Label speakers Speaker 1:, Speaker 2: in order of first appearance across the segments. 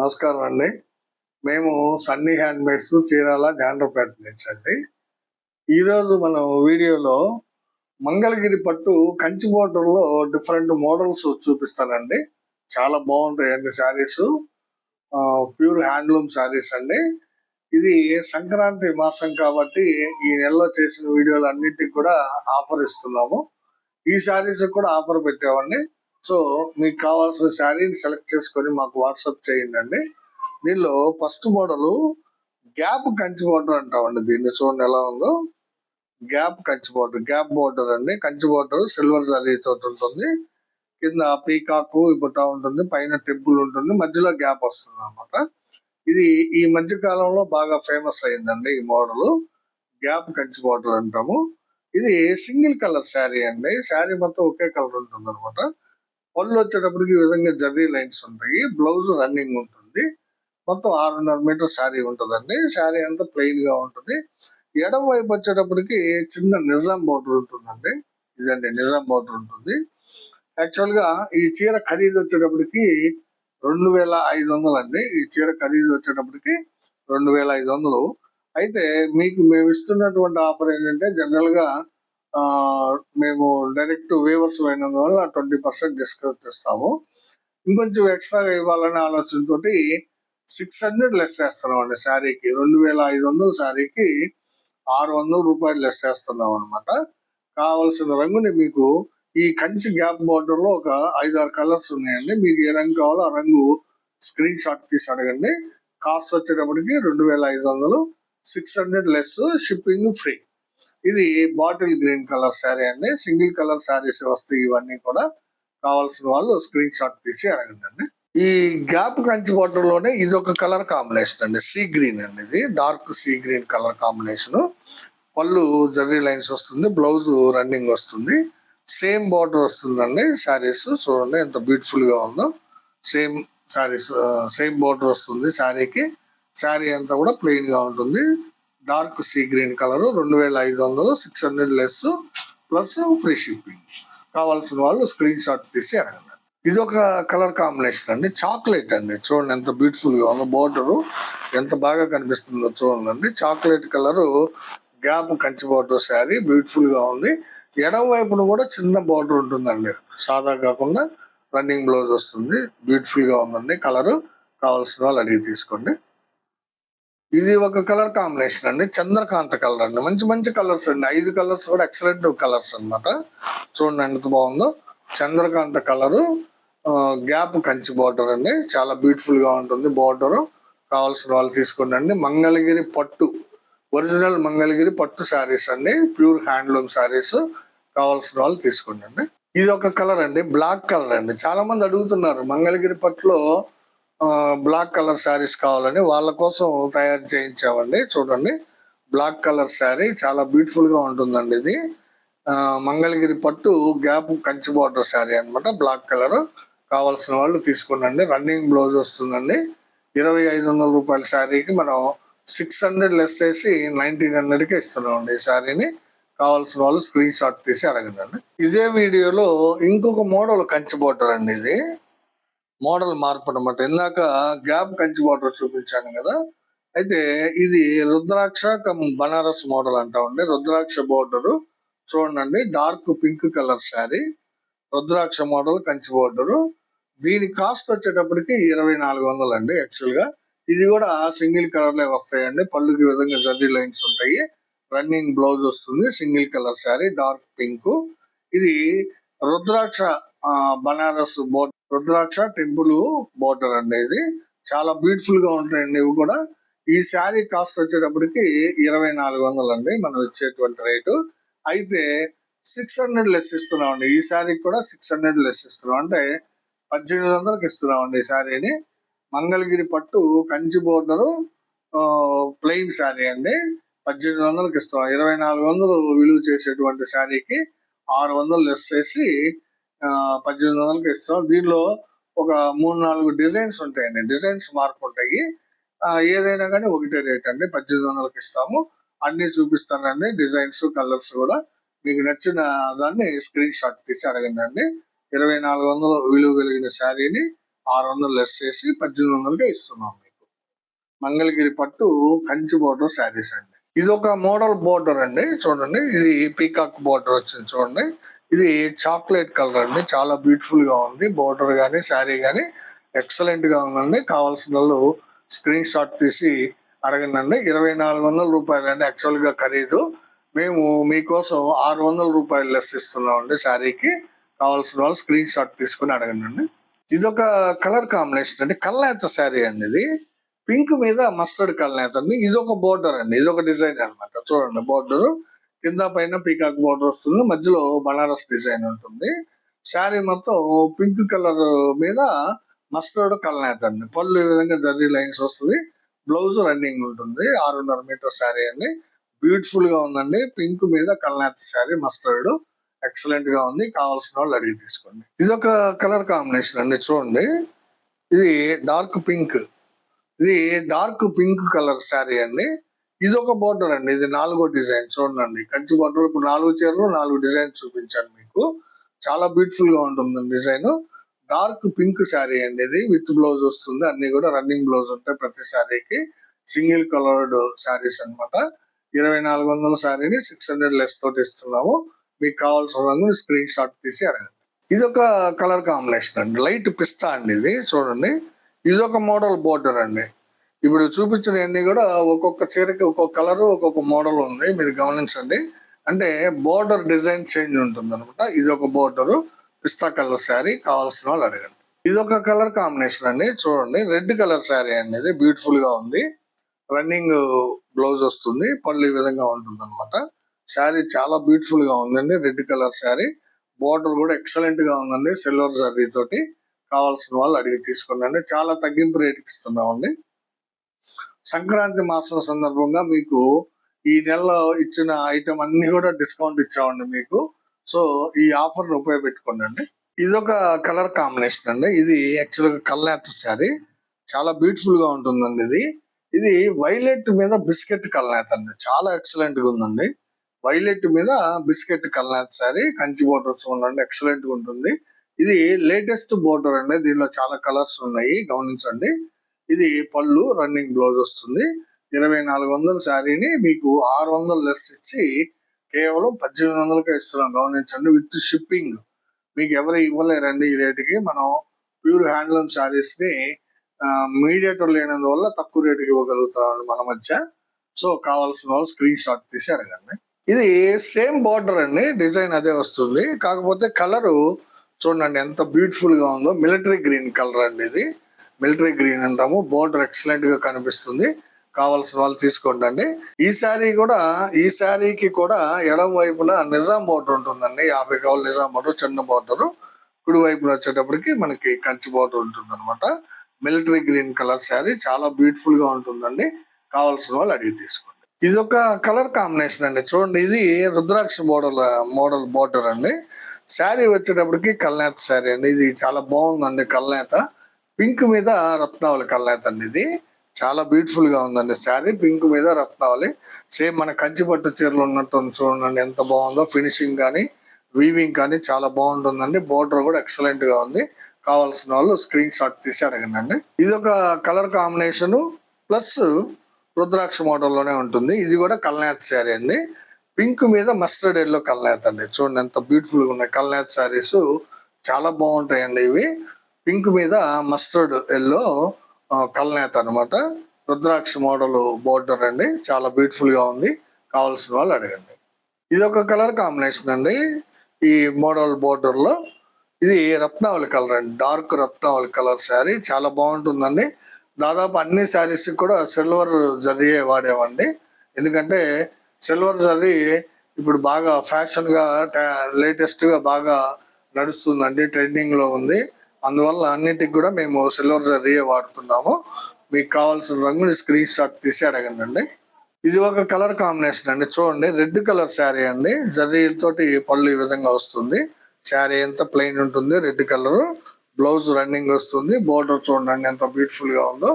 Speaker 1: నమస్కారం అండి. మేము Sunny hand mades Chirala Jandrapeta నుంచి అండి. ఈరోజు మనం వీడియోలో మంగళగిరి పట్టు కంచి బోర్డర్లో డిఫరెంట్ మోడల్స్ చూపిస్తానండి. చాలా బాగుంటాయి అండి శారీస్ ప్యూర్ హ్యాండ్లూమ్ శారీస్ అండి. ఇది సంక్రాంతి మాసం కాబట్టి ఈ నెలలో చేసిన వీడియోలు అన్నిటికి కూడా ఆఫర్ ఇస్తున్నాము. ఈ శారీస్ కూడా ఆఫర్ పెట్టామండి. సో మీకు కావాల్సిన శారీని సెలెక్ట్ చేసుకొని మాకు వాట్సాప్ చేయండి అండి దీనిలో first model gap Kanchi border అంటామండి దీన్ని. చూడండి ఎలా ఉందో. Gap Kanchi border. Gap border అండి. కంచి బోర్డర్ సిల్వర్ జరీ తోటి ఉంటుంది. కింద పీకాకు ఇప్పుడు ఉంటుంది. పైన టెంపుల్ ఉంటుంది. మధ్యలో గ్యాప్ వస్తుంది అన్నమాట ఇది ఈ మధ్య కాలంలో బాగా ఫేమస్ అయిందండి ఈ మోడల్. గ్యాప్ కంచి బోర్డర్ అంటాము. ఇది సింగిల్ కలర్ శారీ అండి. శారీ మొత్తం ఒకే కలర్ ఉంటుంది అనమాట పళ్ళు వచ్చేటప్పటికి ఈ విధంగా జర్రీ లైన్స్ ఉంటాయి. బ్లౌజ్ రన్నింగ్ ఉంటుంది. మొత్తం ఆరున్నర మీటర్ శారీ ఉంటుందండి. శారీ అంతా ప్లెయిన్గా ఉంటుంది. ఎడమ వైపు వచ్చేటప్పటికి చిన్న నిజాం బోర్డర్ ఉంటుందండి. ఇదండి నిజాం బోర్డర్ ఉంటుంది. యాక్చువల్గా ఈ చీర ఖరీదు వచ్చేటప్పటికి రెండు వేల ఐదు వందలు అండి. ఈ చీర ఖరీదు వచ్చేటప్పటికి రెండు వేల ఐదు వందలు. అయితే మీకు మేము ఇస్తున్నటువంటి ఆఫర్ ఏంటంటే జనరల్గా మేము డైరెక్ట్ వేవర్స్ అయినందువల్ల ట్వంటీ పర్సెంట్ డిస్కౌంట్ ఇస్తాము. ఇంకొంచెం ఎక్స్ట్రాగా ఇవ్వాలనే ఆలోచనతోటి సిక్స్ హండ్రెడ్ లెస్ చేస్తున్నాం అండి శారీకి. రెండు వేల ఐదు వందల శారీకి ఆరు వందల రూపాయలు లెస్ చేస్తున్నాం అనమాట కావలసిన రంగుని మీకు ఈ కంచి గ్యాప్ బోర్డర్లో ఒక ఐదు ఆరు కలర్స్ ఉన్నాయండి. మీకు ఏ రంగు కావాలో ఆ రంగు స్క్రీన్ షాట్ తీసి అడగండి. కాస్ట్ వచ్చేటప్పటికి రెండు వేల ఐదు వందలు six hundred less shipping free ఇది బాటిల్ గ్రీన్ కలర్ శారీ అండి. సింగిల్ కలర్ శారీస్ వస్తాయి ఇవన్నీ కూడా కావాల్సిన వాళ్ళు స్క్రీన్ షాట్ తీసి అడగండి అండి. ఈ గ్యాప్ కంచి బార్డర్లోనే ఇది ఒక కలర్ కాంబినేషన్ అండి. సీ గ్రీన్ అండి ఇది. Dark sea green colour combination. పళ్ళు జర్రీ లైన్స్ వస్తుంది. బ్లౌజ్ రన్నింగ్ వస్తుంది. సేమ్ బార్డర్ వస్తుందండి శారీస్. చూడండి ఎంత బ్యూటిఫుల్గా ఉందో. సేమ్ శారీస్ సేమ్ బార్డర్ వస్తుంది శారీకి. శారీ అంతా కూడా ప్లెయిన్గా ఉంటుంది. డార్క్ సీ గ్రీన్ కలర్ రెండు వేల ఐదు వందలు six hundred less plus free shipping కావాల్సిన వాళ్ళు స్క్రీన్ షాట్ తీసి అడగండి. ఇది ఒక కలర్ కాంబినేషన్ అండి. చాక్లెట్ అండి. చూడండి ఎంత బ్యూటిఫుల్గా ఉందో. బోర్డర్ ఎంత బాగా కనిపిస్తుందో చూడండి. Chocolate colour gap Kanchi border sari బ్యూటిఫుల్గా ఉంది. ఎడమ వైపున కూడా చిన్న బార్డర్ ఉంటుందండి. సాదా కాకుండా రన్నింగ్ బ్లౌజ్ వస్తుంది. బ్యూటిఫుల్గా ఉందండి. కలర్ కావాల్సిన వాళ్ళు అడిగి తీసుకోండి. ఇది ఒక కలర్ కాంబినేషన్ అండి. చంద్రకాంత కలర్ అండి. మంచి మంచి కలర్స్ అండి. ఐదు కలర్స్ కూడా ఎక్సలెంట్ కలర్స్ అన్నమాట. చూడండి ఎంత బాగుందో. Chandrakanta colour. Gap Kanchi border అండి. చాలా బ్యూటిఫుల్గా ఉంటుంది బార్డర్. కావాల్సిన వాళ్ళు తీసుకోండి అండి. మంగళగిరి పట్టు. ఒరిజినల్ మంగళగిరి పట్టు శారీస్ అండి. ప్యూర్ హ్యాండ్లూమ్ శారీస్ కావాల్సిన వాళ్ళు తీసుకోండి అండి. ఇది ఒక కలర్ అండి. బ్లాక్ కలర్ అండి. చాలా మంది అడుగుతున్నారు మంగళగిరి పట్టులో బ్లాక్ కలర్ శారీస్ కావాలని వాళ్ళ కోసం తయారు చేయించామండి. చూడండి. బ్లాక్ కలర్ శారీ చాలా బ్యూటిఫుల్గా ఉంటుందండి ఇది. ఆ, మంగళగిరి పట్టు గ్యాప్ కంచి బార్డర్ శారీ అన్నమాట. Black colour. కావాల్సిన వాళ్ళు తీసుకునండి. రన్నింగ్ బ్లౌజ్ వస్తుందండి. ఇరవై ఐదు వందల రూపాయల శారీకి మనం సిక్స్ హండ్రెడ్ లెస్ చేసి నైన్టీన్ హండ్రెడ్కి ఇస్తున్నామండి ఈ శారీని. కావాల్సిన వాళ్ళు స్క్రీన్ షాట్ తీసి అడగండి. ఇదే వీడియోలో ఇంకొక మోడల్ కంచి బోటర్ అండి ఇది. మోడల్ మార్పు అనమాట ఇందాక గ్యాప్ కంచి బోర్డర్ చూపించాను కదా. అయితే ఇది రుద్రాక్ష కమ్ బనారస్ మోడల్ అంటామండి రుద్రాక్ష బోర్డర్ చూడండి. Dark pink colour sari. Rudraksha model Kanchi border. దీని కాస్ట్ వచ్చేటప్పటికి ఇరవై నాలుగు వందలు అండి యాక్చువల్గా. ఇది కూడా సింగిల్ కలర్లే వస్తాయండి. పళ్ళుకి విధంగా జర్రీ లైన్స్ ఉంటాయి. రన్నింగ్ బ్లౌజ్ వస్తుంది. Single colour sari dark pink. ఇది rudraksha Banaras border rudraksha temple border అండి ఇది. చాలా బ్యూటిఫుల్గా ఉంటాయండి ఇవి కూడా. ఈ శారీ కాస్ట్ వచ్చేటప్పటికి ఇరవై నాలుగు వందలు అండి మనం ఇచ్చేటువంటి రేటు. అయితే సిక్స్ హండ్రెడ్ లెస్ ఇస్తున్నాం అండి ఈ శారీకి కూడా సిక్స్ హండ్రెడ్ లెస్ ఇస్తున్నాం. అంటే పద్దెనిమిది వందలకి ఇస్తున్నాం అండి ఈ శారీని. మంగళగిరి పట్టు కంచి బోర్డరు ప్లెయిన్ శారీ అండి. పద్దెనిమిది వందలకి ఇస్తున్నాం. ఇరవై నాలుగు వందలు విలువ చేసేటువంటి శారీకి ఆరు వందలు లెస్ చేసి పద్దెనిమిది వందలకి ఇస్తున్నాం. దీనిలో ఒక మూడు నాలుగు డిజైన్స్ ఉంటాయండి. డిజైన్స్ మార్పు ఉంటాయి. ఏదైనా కానీ ఒకటే రేట్ అండి. పద్దెనిమిది వందలకి ఇస్తాము. అన్ని చూపిస్తానండి. డిజైన్స్ కలర్స్ కూడా. మీకు నచ్చిన దాన్ని స్క్రీన్ షాట్ తీసి అడగండి అండి ఇరవై నాలుగు వందలు విలువ కలిగిన శారీని ఆరు వందలు లెస్ చేసి పద్దెనిమిది వందలకే ఇస్తున్నాం మీకు. మంగళగిరి పట్టు కంచి బోర్డర్ శారీస్ అండి. ఇది ఒక మోడల్ బోర్డర్ అండి. చూడండి. ఇది పీకాక్ బోర్డర్ వచ్చింది. చూడండి. ఇది చాక్లెట్ కలర్ అండి. చాలా బ్యూటిఫుల్గా ఉంది. బోర్డర్ గానీ శారీ గానీ ఎక్సలెంట్గా ఉందండి. కావాల్సిన వాళ్ళు స్క్రీన్ షాట్ తీసి అడగండి ఇరవై నాలుగు వందల రూపాయలు అండి యాక్చువల్గా ఖరీదు. మేము మీకోసం ఆరు వందల రూపాయలు లెస్ ఇస్తున్నాం అండి శారీకి. కావాల్సిన వాళ్ళు స్క్రీన్ షాట్ తీసుకుని అడగండి ఇది ఒక కలర్ కాంబినేషన్ అండి. కల్నేత శారీ అండి ఇది. పింక్ మీద మస్టర్డ్ కల్నేత అండి. ఇది ఒక బోర్డర్ అండి. ఇది ఒక డిజైన్ అన్నమాట. చూడండి బోర్డర్. కింద పైన పీకాక్ బోర్డర్ వస్తుంది మధ్యలో బనారస్ డిజైన్ ఉంటుంది. శారీ మొత్తం పింక్ కలర్ మీద మస్టర్డ్ కలనేత అండి. పళ్ళు ఈ విధంగా జర్రీ లైన్స్ వస్తుంది. బ్లౌజ్ రన్నింగ్ ఉంటుంది ఆరున్నర మీటర్ శారీ అండి. బ్యూటిఫుల్గా ఉందండి. పింక్ మీద కలనేత శారీ మస్టర్డ్. ఎక్సలెంట్గా ఉంది. కావాల్సిన వాళ్ళు అడిగి తీసుకోండి. ఇది ఒక కలర్ కాంబినేషన్ అండి చూడండి. ఇది డార్క్ పింక్. ఇది డార్క్ పింక్ కలర్ శారీ అండి. ఇది ఒక బోర్డర్ అండి. ఇది నాలుగో డిజైన్ చూడండి. కంచి బోర్డర్ ఇప్పుడు నాలుగు చీరలు నాలుగు డిజైన్ చూపించాను మీకు. చాలా బ్యూటిఫుల్గా ఉంటుంది డిజైన్. డార్క్ పింక్ శారీ అండి ఇది. విత్ బ్లౌజ్ వస్తుంది. అన్ని కూడా రన్నింగ్ బ్లౌజ్ ఉంటాయి ప్రతి శారీకి. సింగిల్ కలర్డ్ శారీస్ అన్నమాట. ఇరవై నాలుగు వందల శారీని సిక్స్ హండ్రెడ్ లెస్ తోటి ఇస్తున్నాము. మీకు కావాల్సిన రంగు స్క్రీన్ షాట్ తీసి అడగండి. ఇది ఒక కలర్ కాంబినేషన్ అండి. లైట్ పిస్తా అండి ఇది. చూడండి. ఇది ఒక మోడల్ బోర్డర్ అండి. ఇప్పుడు చూపించినవన్నీ కూడా ఒక్కొక్క చీరకి ఒక్కొక్క కలర్ ఒక్కొక్క మోడల్ ఉంది. మీరు గమనించండి. అంటే బోర్డర్ డిజైన్ చేంజ్ ఉంటుంది అనమాట ఇది ఒక బోర్డర్ పిస్తా కలర్ శారీ కావాల్సిన వాళ్ళు అడగండి. ఇది ఒక కలర్ కాంబినేషన్ అండి. చూడండి. రెడ్ కలర్ శారీ అనేది బ్యూటిఫుల్గా ఉంది. రన్నింగ్ బ్లౌజ్ వస్తుంది. పళ్ళు ఈ విధంగా ఉంటుంది అనమాట శారీ చాలా బ్యూటిఫుల్గా ఉందండి. Red colour sari. బోర్డర్ కూడా ఎక్సలెంట్గా ఉందండి. సిల్వర్ జరీ తోటి కావాల్సిన వాళ్ళు అడిగి తీసుకోండి చాలా తగ్గింపు రేటుకి ఇస్తున్నామండి. సంక్రాంతి మాసం సందర్భంగా మీకు ఈ నెలలో ఇచ్చిన ఐటమ్ అన్ని కూడా డిస్కౌంట్ ఇచ్చామండి మీకు. సో ఈ ఆఫర్ని ఉపయోగపెట్టుకోండి ఇది ఒక కలర్ కాంబినేషన్ అండి. ఇది యాక్చువల్గా శారీ చాలా బ్యూటిఫుల్గా ఉంటుందండి ఇది. ఇది వైలెట్ మీద బిస్కెట్ కల్లాత అండి. చాలా ఎక్సలెంట్గా ఉందండి. వైలెట్ మీద బిస్కెట్ కల్లాత శారీ కంచి బోర్డర్స్ ఉండండి ఎక్సలెంట్గా ఉంటుంది. ఇది లేటెస్ట్ బోర్డర్ అండి. దీనిలో చాలా కలర్స్ ఉన్నాయి. గమనించండి. ఇది పళ్ళు రన్నింగ్ బ్లౌజ్ వస్తుంది. ఇరవై నాలుగు వందల శారీని మీకు ఆరు వందలు లెస్ ఇచ్చి కేవలం పద్దెనిమిది వందలకే ఇస్తున్నాం. గమనించండి విత్ షిప్పింగ్ మీకు ఎవరు ఇవ్వలేరండి ఈ రేటుకి మనం ప్యూర్ హ్యాండ్లూమ్ శారీస్ని మీడియేటర్ లేనందువల్ల తక్కువ రేటుకి ఇవ్వగలుగుతామండి మన మధ్య. సో కావాల్సిన వాళ్ళు స్క్రీన్ షాట్ తీసి అడగండి. ఇది సేమ్ బార్డర్ అండి డిజైన్ అదే వస్తుంది. కాకపోతే కలరు చూడండి ఎంత బ్యూటిఫుల్గా ఉందో. మిలిటరీ గ్రీన్ కలర్ అండి ఇది. మిలిటరీ గ్రీన్ అంటాము. బోర్డర్ ఎక్సలెంట్గా కనిపిస్తుంది. కావాల్సిన వాళ్ళు తీసుకోండి అండి. ఈ శారీ కూడా ఈ శారీకి కూడా ఎడం వైపున నిజాం బోర్డర్ ఉంటుందండి. యాభై కావాలి నిజాం బోర్డర్ చిన్న బోర్డర్. కుడి వైపున వచ్చేటప్పటికి మనకి కంచి బోర్డర్ ఉంటుంది అనమాట మిలిటరీ గ్రీన్ కలర్ శారీ. చాలా బ్యూటిఫుల్గా ఉంటుందండి. కావాల్సిన వాళ్ళు అడిగి తీసుకోండి. ఇది ఒక కలర్ కాంబినేషన్ అండి. చూడండి ఇది రుద్రాక్ష బోర్డర్ మోడల్ బోర్డర్ అండి. శారీ వచ్చేటప్పటికి కల్నేత శారీ అండి. ఇది చాలా బాగుందండి కల్నేత. పింక్ మీద రత్నావళి కల్నేత అండి ఇది చాలా బ్యూటిఫుల్గా ఉందండి శారీ. పింక్ మీద రత్నావళి. సేమ్ మన కంచి పట్టు చీరలు ఉన్నట్టు చూడండి ఎంత బాగుందో. ఫినిషింగ్ కానీ వీవింగ్ కానీ చాలా బాగుంటుందండి. బోర్డర్ కూడా ఎక్సలెంట్గా ఉంది. కావాల్సిన వాళ్ళు స్క్రీన్ షాట్ తీసి అడగండి ఇది ఒక కలర్ కాంబినేషన్ ప్లస్ రుద్రాక్ష మోడల్లోనే ఉంటుంది. ఇది కూడా కల్నాత్ శారీ అండి. పింక్ మీద మస్టర్డ్ ఎల్లో కల్నేత అండి. చూడండి ఎంత బ్యూటిఫుల్గా ఉన్నాయి. కల్నాత్ శారీస్ చాలా బాగుంటాయండి ఇవి. పింక్ మీద మస్టర్డ్ ఎల్లో కల్నేత అన్నమాట. రుద్రాక్ష మోడల్ బోర్డర్ అండి. చాలా బ్యూటిఫుల్గా ఉంది. కావాల్సిన వాళ్ళు అడగండి. ఇది ఒక కలర్ కాంబినేషన్ అండి. ఈ మోడల్ బోర్డర్లో ఇది రత్నావళి కలర్ అండి. డార్క్ రత్నావళి కలర్ శారీ. చాలా బాగుంటుందండి. దాదాపు అన్ని శారీస్ కూడా సిల్వర్ జరీయే వాడేవండి. ఎందుకంటే సిల్వర్ జరీ ఇప్పుడు బాగా ఫ్యాషన్గా లేటెస్ట్గా బాగా నడుస్తుందండి. ట్రెండింగ్లో ఉంది. అందువల్ల అన్నిటికి కూడా మేము సిల్వర్ జర్రీయే వాడుతున్నాము. మీకు కావాల్సిన రంగుని స్క్రీన్ షాట్ తీసి అడగండి ఇది ఒక కలర్ కాంబినేషన్ అండి. చూడండి రెడ్ కలర్ శారీ అండి. జరీలతోటి పళ్ళు ఈ విధంగా వస్తుంది. శారీ ఎంత ప్లెయిన్ ఉంటుంది రెడ్ కలర్ బ్లౌజ్ రన్నింగ్ వస్తుంది. బోర్డర్ చూడండి ఎంత బ్యూటిఫుల్గా ఉందో.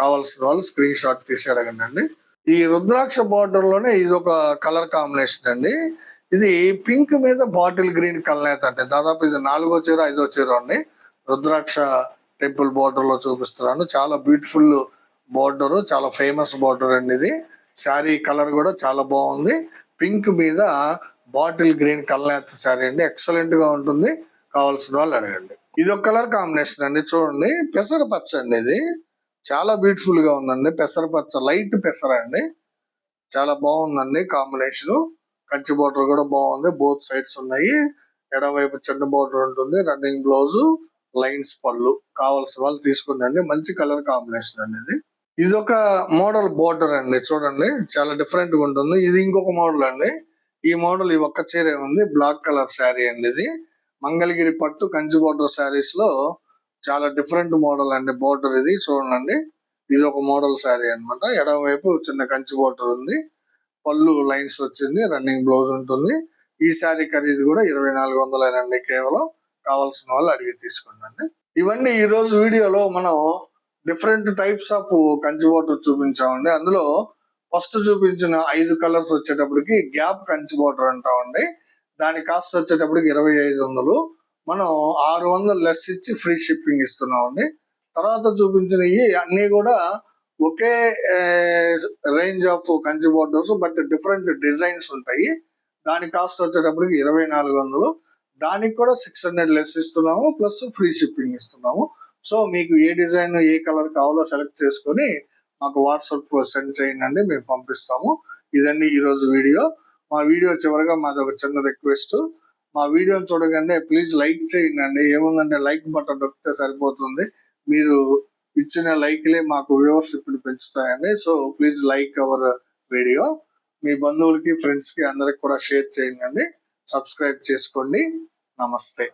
Speaker 1: కావాల్సిన వాళ్ళు స్క్రీన్ షాట్ తీసి అడగండి ఈ రుద్రాక్ష బోర్డర్లోనే ఇది ఒక కలర్ కాంబినేషన్ అండి. ఇది పింక్ మీద బాటిల్ గ్రీన్ కలర్ అంటే దాదాపు ఇది నాలుగో చీర ఐదో చీర అండి. రుద్రాక్ష టెంపుల్ బార్డర్లో చూపిస్తున్నాను. చాలా బ్యూటిఫుల్ బార్డర్ చాలా ఫేమస్ బార్డర్ అండి ఇది. శారీ కలర్ కూడా చాలా బాగుంది. పింక్ మీద బాటిల్ గ్రీన్ కల్నేత శారీ అండి? ఎక్సలెంట్గా ఉంటుంది. కావాల్సిన వాళ్ళు అడగండి. ఇది ఒక కలర్ కాంబినేషన్ అండి చూడండి. పెసర పచ్చ అండి ఇది. చాలా బ్యూటిఫుల్గా ఉందండి. పెసర పచ్చ లైట్ పెసర అండి. చాలా బాగుందండి కాంబినేషన్. కంచి బోర్డర్ కూడా బాగుంది. బోత్ సైడ్స్ ఉన్నాయి. ఎడమవైపు చిన్న బోర్డర్ ఉంటుంది. రన్నింగ్ బ్లౌజు లైన్స్ పళ్ళు కావాల్సిన వాళ్ళు తీసుకుందండి మంచి కలర్ కాంబినేషన్ అండి ఇది ఇది ఒక మోడల్ బోర్డర్ అండి. చూడండి చాలా డిఫరెంట్గా ఉంటుంది. ఇది ఇంకొక మోడల్ అండి. ఈ మోడల్ ఈ ఒక్క చీరే ఉంది. బ్లాక్ కలర్ శారీ అండి ఇది. మంగళగిరి పట్టు కంచి బోర్డర్ శారీస్లో చాలా డిఫరెంట్ మోడల్ అండి బోర్డర్ ఇది. చూడండి ఇది ఒక మోడల్ శారీ అన్నమాట. ఎడమ వైపు చిన్న కంచి బోర్డర్ ఉంది. పళ్ళు లైన్స్ వచ్చింది. రన్నింగ్ బ్లౌజ్ ఉంటుంది. ఈ శారీ ఖరీదు కూడా ఇరవై నాలుగు వందలేనండి కేవలం. కావాల్సిన వాళ్ళు అడిగి తీసుకోండి. ఇవన్నీ ఈ రోజు వీడియోలో మనం different types of Kanchi border చూపించామండి. అందులో ఫస్ట్ చూపించిన ఐదు కలర్స్ వచ్చేటప్పటికి గ్యాప్ కంచి బాటర్ అంటామండి. దాని కాస్ట్ వచ్చేటప్పటికి ఇరవై ఐదు వందలు. మనం ఆరు వందలు లెస్ ఇచ్చి ఫ్రీ షిప్పింగ్ ఇస్తున్నామండి. తర్వాత చూపించినవి అన్నీ కూడా ఒకే range of Kanchi borders but different designs ఉంటాయి. దాని కాస్ట్ వచ్చేటప్పటికి ఇరవై నాలుగు వందలు. దానికి కూడా సిక్స్ హండ్రెడ్ లెస్ ఇస్తున్నాము ప్లస్ ఫ్రీ షిప్పింగ్ ఇస్తున్నాము. సో మీకు ఏ డిజైన్ ఏ కలర్ కావాలో సెలెక్ట్ చేసుకొని మాకు వాట్సాప్ సెండ్ చేయండి మేము పంపిస్తాము. ఇదండి ఈరోజు వీడియో. మా వీడియో చివరిగా మాది ఒక చిన్న రిక్వెస్ట్ మా వీడియోని చూడగానే ప్లీజ్ లైక్ చేయండి అండి. ఏముందంటే లైక్ బటన్ నొక్కితే సరిపోతుంది. మీరు ఇచ్చిన లైక్లే మాకు వ్యూవర్షిప్ పెంచుతాయండి. So please like our video మీ బంధువులకి ఫ్రెండ్స్కి అందరికి కూడా షేర్ చేయండి సబ్స్క్రైబ్ చేసుకోండి. నమస్తే.